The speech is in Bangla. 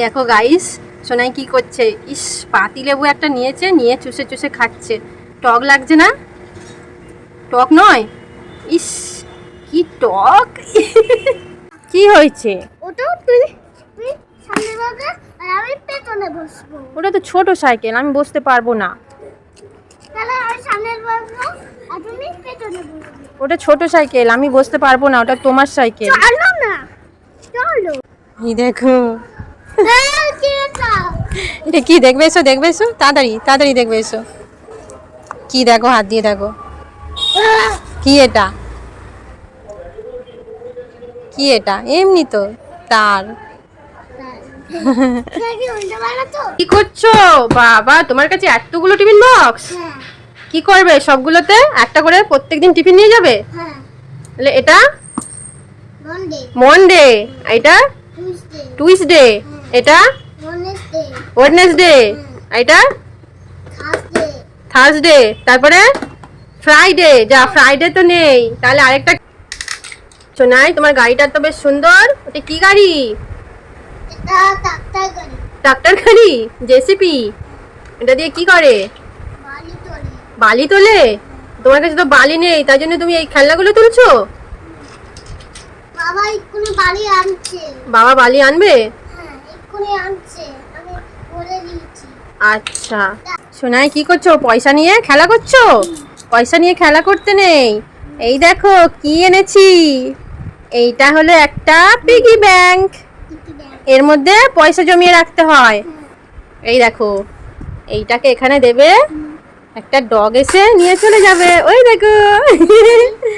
দেখো গাইস সোনাই কি করছে? ইস পাতি লেবু একটা নিয়েছে নিয়ে চুষে চুষে খাচ্ছে। টক লাগছে না? টক নয়? ইস কি টক? কি হয়েছে? ওটাও আমি পেছনে বসবো। ওটা তো ছোট সাইকেল আমি বসতে পারব না। ওটা ছোট সাইকেল আমি বসতে পারব না ওটা তোমার সাইকেল। চলো না চলো। এই দেখো এটা? কি দেখবে এসো দেখবে এসো? তাড়াতাড়ি তাড়াতাড়ি দেখবে এসো। কি দেখো হাত দিয়ে দেখো! কি এটা? কি এটা? এমনি তো তার। কি করছ? বাবা তোমার কাছে এতগুলো টিফিন বক্স? কি করবে সবগুলোতে? একটা করে প্রত্যেকদিন টিফিন নিয়ে যাবে? তাহলে এটা? মন্ডে মনডে এটা? টুইসডে এটা? ওয়েডনেসডে ওয়েডনেসডে এটা? থার্সডে তারপরে? ফ্রাইডে যা ফ্রাইডে তো নেই। তাহলে আরেকটা শোনাই তোমার গাড়িটা তো বেশ সুন্দর। ওটা কি গাড়ি? ট্রাক্টর গাড়ি। জেসিপি এটা দিয়ে কি করে? বালি তোলে। তোমার কাছে তো বালি নেই তাই জন্য তুমি এই খেলনাগুলো তুলছো? বাবা বালি আনছে। বাবা বালি আনবে? এক্ষুনি আনছে আমি বলে দিয়েছি। আচ্ছা। সোনাই কি করছ? পয়সা নিয়ে খেলা করছ? পয়সা নিয়ে খেলা করতে নেই। এই দেখো কি এনেছি? এইটা হলো একটা পিগি ব্যাংক এর মধ্যে পয়সা জমিয়ে রাখতে হয়। এই দেখো এইটাকে এখানে দেবে। একটা ডগ এসে নিয়ে চলে যাবে। ওই দেখো।